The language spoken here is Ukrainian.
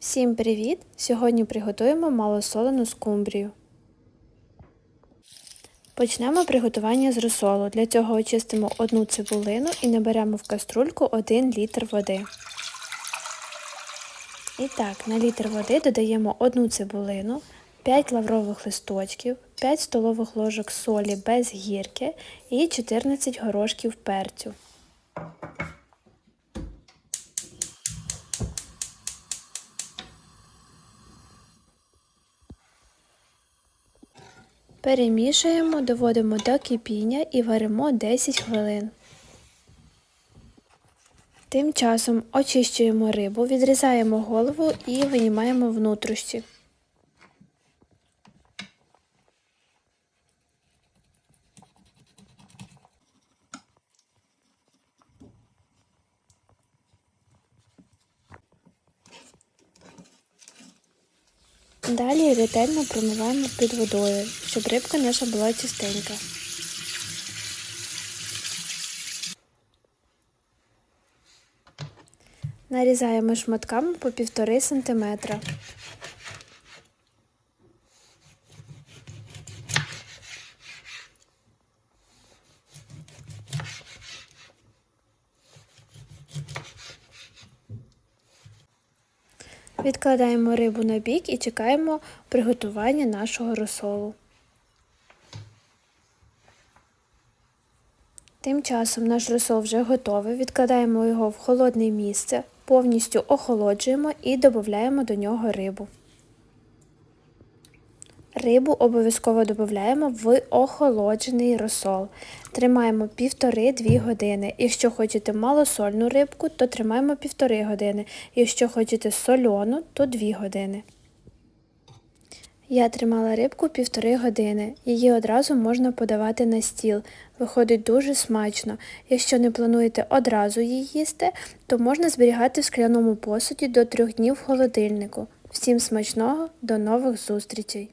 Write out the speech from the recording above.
Всім привіт! Сьогодні приготуємо малосолену скумбрію. Почнемо приготування з розсолу. Для цього очистимо одну цибулину і наберемо в каструльку 1 літр води. І так, на літр води додаємо одну цибулину, 5 лаврових листочків, 5 столових ложок солі без гірки і 14 горошків перцю. Перемішуємо, доводимо до кипіння і варимо 10 хвилин. Тим часом очищуємо рибу, відрізаємо голову і винімаємо внутрішні. Далі ретельно промиваємо під водою, щоб рибка наша була чистенька. Нарізаємо шматками по 1,5 см. Відкладаємо рибу на бік і чекаємо приготування нашого розсолу. Тим часом наш розсол вже готовий. Відкладаємо його в холодне місце, повністю охолоджуємо і додаємо до нього рибу. Рибу обов'язково додаємо в охолоджений розсол. Тримаємо 1,5-2 години. Якщо хочете малосольну рибку, то тримаємо 1,5 години. Якщо хочете сольону, то 2 години. Я тримала рибку 1,5 години. Її одразу можна подавати на стіл. Виходить дуже смачно. Якщо не плануєте одразу її їсти, то можна зберігати в скляному посуді до трьох днів в холодильнику. Всім смачного, до нових зустрічей!